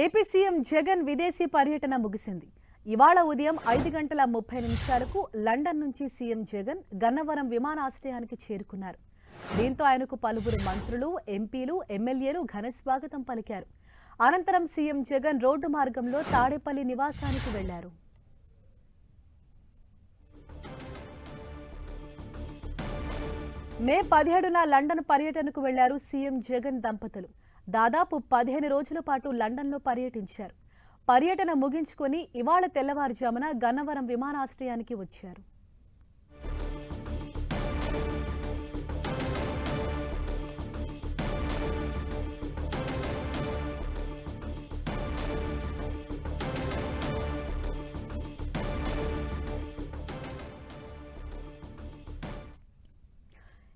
AP CM Jagan విదేశీ పర్యటన ముగిసింది. ఇవాళ ఉదయం ఐదు గంటల ముప్పై నిమిషాలకు లండన్ నుంచి సీఎం జగన్ గన్నవరం విమానాశ్రయానికి చేరుకున్నారు. దీంతో ఆయనకు పలువురు మంత్రులు ఎంపీలు ఎమ్మెల్యేలు ఘన స్వాగతం పలికారు. అనంతరం సీఎం జగన్ రోడ్డు మార్గంలో తాడేపల్లి నివాసానికి వెళ్ళారు. మే పదిహేడున లండన్ పర్యటనకు వెళ్ళారు సీఎం జగన్ దంపతులు. దాదాపు పదిహేను రోజుల పాటు లండన్లో పర్యటించారు. పర్యటన ముగించుకొని ఇవాళ తెల్లవారుజామున గన్నవరం విమానాశ్రయానికి వచ్చారు.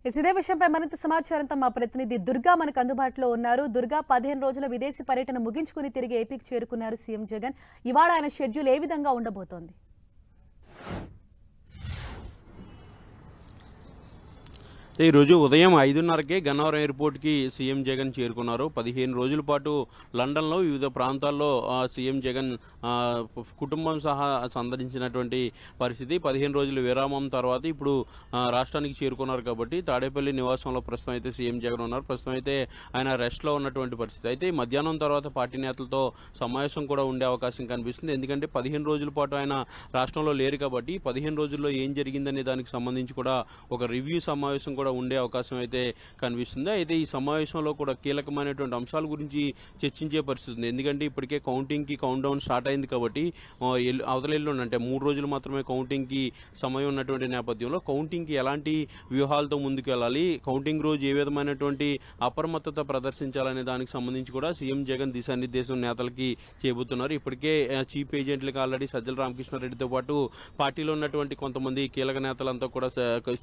ఇదే విషయంపై మరింత సమాచారంతో మా ప్రతినిధి దుర్గా మనకు అందుబాటులో ఉన్నారు. దుర్గా పదిహేను రోజుల విదేశీ పర్యటన ముగించుకుని తిరిగి ఏపీకి చేరుకున్నారు సీఎం జగన్. ఇవాళ ఆయన షెడ్యూల్ ఏ విధంగా ఉండబోతోంది? ఈరోజు ఉదయం ఐదున్నరకే గన్నవరం ఎయిర్పోర్ట్కి సీఎం జగన్ చేరుకున్నారు. పదిహేను రోజుల పాటు లండన్లో వివిధ ప్రాంతాల్లో సీఎం జగన్ కుటుంబం సహా సందర్శించినటువంటి పరిస్థితి. పదిహేను రోజుల విరామం తర్వాత ఇప్పుడు రాష్ట్రానికి చేరుకున్నారు కాబట్టి తాడేపల్లి నివాసంలో ప్రస్తుతం అయితే సీఎం జగన్ ఉన్నారు. ప్రస్తుతం అయితే ఆయన రెస్ట్లో ఉన్నటువంటి పరిస్థితి. అయితే మధ్యాహ్నం తర్వాత పార్టీ నేతలతో సమావేశం కూడా ఉండే అవకాశం కనిపిస్తుంది. ఎందుకంటే పదిహేను రోజుల పాటు ఆయన రాష్ట్రంలో లేరు కాబట్టి పదిహేను రోజుల్లో ఏం జరిగిందనే దానికి సంబంధించి కూడా ఒక రివ్యూ సమావేశం కూడా ఉండే అవకాశం అయితే కనిపిస్తుంది. అయితే ఈ సమావేశంలో కూడా కీలకమైనటువంటి అంశాల గురించి చర్చించే పరిస్థితి ఉంది. ఎందుకంటే ఇప్పటికే కౌంటింగ్కి కౌంట్ డౌన్ స్టార్ట్ అయింది కాబట్టి ఆ, ఎల్లు- అవతల ఎల్లుండి అంటే మూడు రోజులు మాత్రమే కౌంటింగ్కి సమయం ఉన్నటువంటి నేపథ్యంలో కౌంటింగ్కి ఎలాంటి వ్యూహాలతో ముందుకు వెళ్ళాలి కౌంటింగ్ రోజు ఏ విధమైనటువంటి అప్రమత్తత ప్రదర్శించాలనే దానికి సంబంధించి కూడా సీఎం జగన్ దిశానిర్దేశం నేతలకి చేయబోతున్నారు ఇప్పటికే చీఫ్ ఏజెంట్లకు ఆల్రెడీ సజ్జల రామకృష్ణారెడ్డితో పాటు పార్టీలో ఉన్నటువంటి కొంతమంది కీలక నేతలంతా కూడా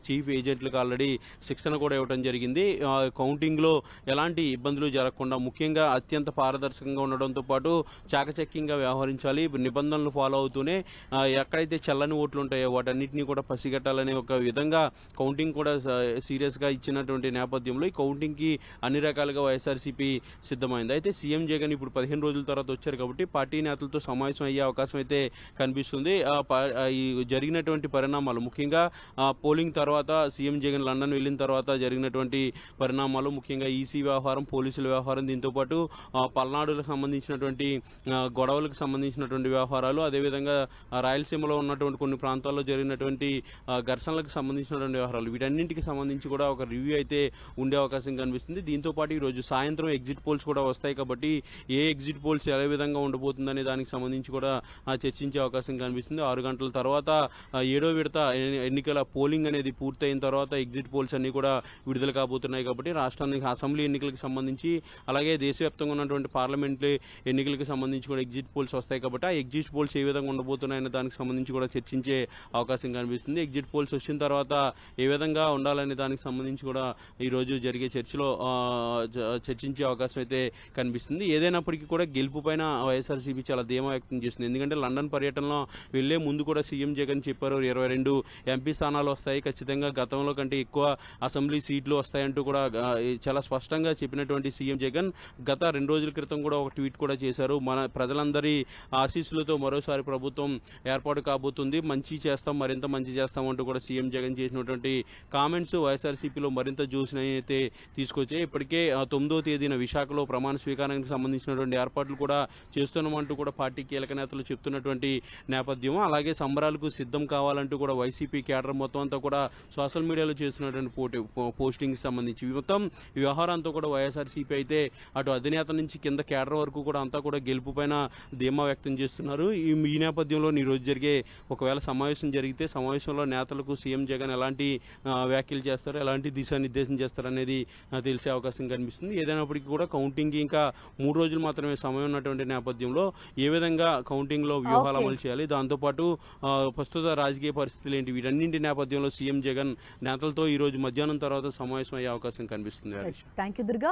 చీఫ్ ఏజెంట్లకు ఆల్రెడీ శిక్షణ కూడా ఇవ్వడం జరిగింది. కౌంటింగ్లో ఎలాంటి ఇబ్బందులు జరగకుండా ముఖ్యంగా అత్యంత పారదర్శకంగా ఉండడంతో పాటు చాకచక్యంగా వ్యవహరించాలి. నిబంధనలు ఫాలో అవుతూనే ఎక్కడైతే చల్లని ఓట్లు ఉంటాయో వాటన్నిటిని కూడా పసిగట్టాలనే ఒక విధంగా కౌంటింగ్ కూడా సీరియస్గా ఇచ్చినటువంటి నేపథ్యంలో ఈ కౌంటింగ్కి అన్ని రకాలుగా వైఎస్ఆర్సీపీ సిద్ధమైంది. అయితే సీఎం జగన్ ఇప్పుడు పదిహేను రోజుల తర్వాత వచ్చారు కాబట్టి పార్టీ నేతలతో సమావేశం అయ్యే అవకాశం అయితే కనిపిస్తుంది. ప- ఈ జరిగినటువంటి పరిణామాలు ముఖ్యంగా పోలింగ్ తర్వాత సీఎం జగన్ లండన్ వెళ్ళిన తర్వాత జరిగినటువంటి పరిణామాలు ముఖ్యంగా ఈసీ వ్యవహారం పోలీసుల వ్యవహారం దీంతో పాటు పల్నాడులకు సంబంధించినటువంటి గొడవలకు సంబంధించినటువంటి వ్యవహారాలు అదేవిధంగా రాయలసీమలో ఉన్నటువంటి కొన్ని ప్రాంతాల్లో జరిగినటువంటి ఘర్షణలకు సంబంధించినటువంటి వ్యవహారాలు వీటన్నింటికి సంబంధించి కూడా ఒక రివ్యూ అయితే ఉండే అవకాశం కనిపిస్తుంది. దీంతో పాటు ఈరోజు సాయంత్రం ఎగ్జిట్ పోల్స్ కూడా వస్తాయి కాబట్టి ఏ ఎగ్జిట్ పోల్స్ ఏ విధంగా ఉండబోతుందనే దానికి సంబంధించి కూడా చర్చించే అవకాశం కనిపిస్తుంది. ఆరు గంటల తర్వాత ఏడో విడత ఎన్నికల పోలింగ్ అనేది పూర్తయిన తర్వాత ఎగ్జిట్ పోల్స్ అన్ని కూడా విడుదల కాబోతున్నాయి కాబట్టి రాష్ట్రానికి అసెంబ్లీ ఎన్నికలకు సంబంధించి అలాగే దేశవ్యాప్తంగా ఉన్నటువంటి పార్లమెంట్ ఎన్నికలకు సంబంధించి కూడా ఎగ్జిట్ పోల్స్ వస్తాయి కాబట్టి ఆ ఎగ్జిట్ పోల్స్ ఏ విధంగా ఉండబోతున్నాయని దానికి సంబంధించి కూడా చర్చించే అవకాశం కనిపిస్తుంది. ఎగ్జిట్ పోల్స్ వచ్చిన తర్వాత ఏ విధంగా ఉండాలనే దానికి సంబంధించి కూడా ఈరోజు జరిగే చర్చలో చర్చించే అవకాశం అయితే కనిపిస్తుంది. ఏదైనప్పటికీ కూడా గెలుపు పైన వైఎస్ఆర్సీపీ చాలా ధీమా వ్యక్తం చేస్తుంది. ఎందుకంటే లండన్ పర్యటనలో వెళ్ళే ముందు కూడా సీఎం జగన్ చెప్పారు ఇరవై రెండు ఎంపీ స్థానాలు వస్తాయి. ఖచ్చితంగా గతంలో కంటే ఎక్కువ అసెంబ్లీ సీట్లు వస్తాయంటూ కూడా చాలా స్పష్టంగా చెప్పినటువంటి సీఎం జగన్ గత రెండు రోజుల క్రితం కూడా ఒక ట్వీట్ కూడా చేశారు. మన ప్రజలందరి ఆశీస్సులతో మరోసారి ప్రభుత్వం ఏర్పాటు కాబోతుంది. మంచి చేస్తాం మరింత మంచి చేస్తాం అంటూ కూడా సీఎం జగన్ చేసినటువంటి కామెంట్స్ వైఎస్ఆర్సీపీలో మరింత జ్యూస్ని అయితే తీసుకొచ్చాయి. ఇప్పటికే తొమ్మిదో తేదీన విశాఖలో ప్రమాణ స్వీకారానికి సంబంధించినటువంటి ఏర్పాట్లు కూడా చేస్తున్నామంటూ కూడా పార్టీ కీలక నేతలు చెప్తున్నటువంటి నేపథ్యం అలాగే సంబరాలకు సిద్ధం కావాలంటూ కూడా వైసీపీ కేడర్ మొత్తం అంతా కూడా సోషల్ మీడియాలో చేస్తున్నటువంటి పోటీ పోస్టింగ్ సంబంధించి మొత్తం ఈ వ్యవహారం అంతా కూడా వైఎస్ఆర్సీపీ అయితే అటు అధినేత నుంచి కింద కేడర్ వరకు కూడా అంతా కూడా గెలుపు పైన ధీమా వ్యక్తం చేస్తున్నారు. ఈ ఈ నేపథ్యంలో ఈ రోజు జరిగే ఒకవేళ సమావేశం జరిగితే సమావేశంలో నేతలకు సీఎం జగన్ ఎలాంటి వ్యాఖ్యలు చేస్తారు ఎలాంటి దిశానిర్దేశం చేస్తారు అనేది ఆ, తెలిసే అవకాశం కనిపిస్తుంది. ఏదైనప్పటికీ కూడా కౌంటింగ్ ఇంకా మూడు రోజులు మాత్రమే సమయం ఉన్నటువంటి నేపథ్యంలో ఏ విధంగా కౌంటింగ్లో వ్యూహాలు. అమలు చేయాలి? దాంతోపాటు ప్రస్తుత రాజకీయ పరిస్థితులు ఏంటి? వీటన్నింటి నేపథ్యంలో సీఎం జగన్ నేతలతో ఈ ఈరోజు మధ్యాహ్నం తర్వాత సమావేశం అయ్యే అవకాశం కనిపిస్తుంది థ్యాంక్ యూ దుర్గా